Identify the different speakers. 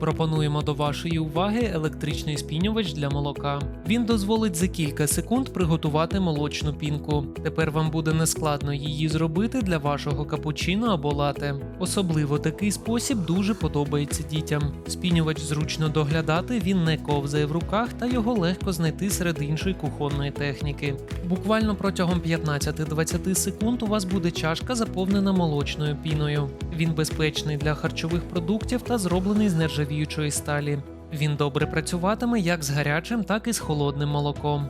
Speaker 1: Пропонуємо до вашої уваги електричний спінювач для молока. Він дозволить за кілька секунд приготувати молочну пінку. Тепер вам буде нескладно її зробити для вашого капучино або лате. Особливо такий спосіб дуже подобається дітям. Спінювач зручно доглядати, він не ковзає в руках та його легко знайти серед іншої кухонної техніки. Буквально протягом 15-20 секунд у вас буде чашка заповнена молочною піною. Він безпечний для харчових продуктів та зроблений з нержавіючої сталі. Він добре працюватиме як з гарячим, так і з холодним молоком.